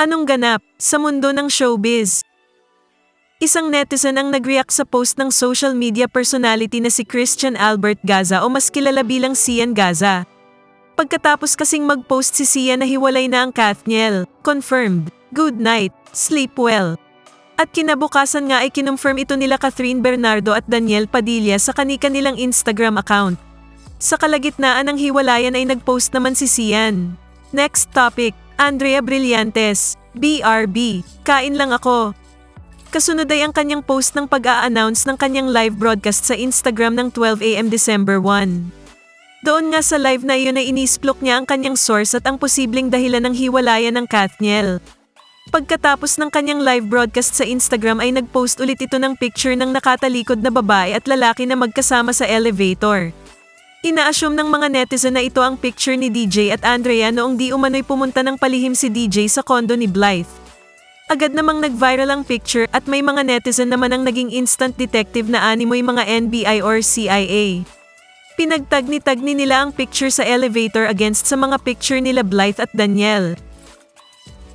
Anong ganap sa mundo ng showbiz? Isang netizen ang nag-react sa post ng social media personality na si Christian Albert Gaza o mas kilala bilang Sian Gaza. Pagkatapos kasing mag-post si Sian na hiwalay na ang Kathniel, confirmed, good night, sleep well. At kinabukasan nga ay kinonfirm ito nila Catherine Bernardo at Daniel Padilla sa kani-kanilang Instagram account. Sa kalagitnaan ng hiwalayan ay nag-post naman si Sian. Next topic, Andrea Brillantes, BRB, kain lang ako. Kasunod ay ang kanyang post ng pag-a-announce ng kanyang live broadcast sa Instagram ng 12am December 1. Doon nga sa live na iyon ay inisplok niya ang kanyang source at ang posibleng dahilan ng hiwalayan ng Kathniel. Pagkatapos ng kanyang live broadcast sa Instagram ay nag-post ulit ito ng picture ng nakatalikod na babae at lalaki na magkasama sa elevator. Ina-assume ng mga netizen na ito ang picture ni DJ at Andrea noong di umano'y pumunta ng palihim si DJ sa kondo ni Blythe. Agad namang nag-viral ang picture at may mga netizen naman ang naging instant detective na animoy mga NBI or CIA. Pinagtagni-tagni nila ang picture sa elevator against sa mga picture nila Blythe at Danielle.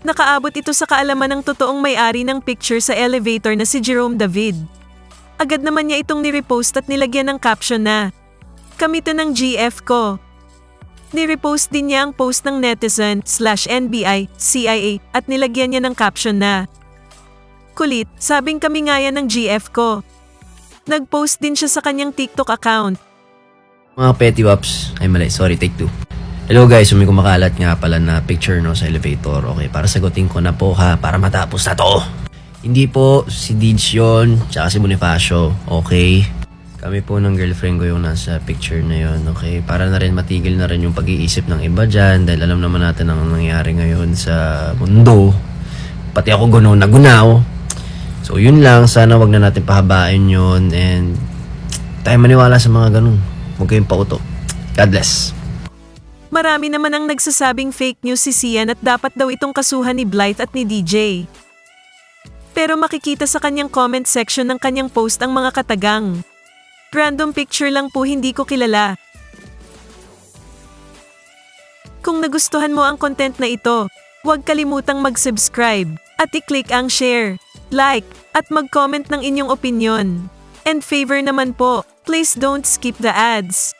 Nakaabot ito sa kaalaman ng totoong may-ari ng picture sa elevator na si Jerome David. Agad naman niya itong nirepost at nilagyan ng caption na, Kami to ng GF ko. Nirepost din niya ang post ng netizen slash NBI, CIA at nilagyan niya ng caption na, Kulit, sabing kami nga yan ng GF ko. Nag-post din siya sa kanyang TikTok account. Mga petty waps. Ay mali, sorry, take two. Hello guys, may kumakalat nga pala na picture no sa elevator. Okay, para sagutin ko na po ha, para matapos na to. Hindi po si Deeds yun, tsaka si Bonifacio. Okay? Kami po ng girlfriend ko yung nasa picture na yun. Okay? Para na rin matigil na rin yung pag-iisip ng iba dyan dahil alam naman natin ang nangyayari ngayon sa mundo. Pati ako gunaw na gunaw. So yun lang, sana wag na natin pahabain yun and tayo maniwala sa mga ganun. Huwag kayong pauto. God bless. Marami naman ang nagsasabing fake news si Sian at dapat daw itong kasuhan ni Blythe at ni DJ. Pero makikita sa kanyang comment section ng kanyang post ang mga katagang. Random picture lang po hindi ko kilala. Kung nagustuhan mo ang content na ito, huwag kalimutang mag-subscribe at i-click ang share, like, at mag-comment ng inyong opinion. And favor naman po, please don't skip the ads.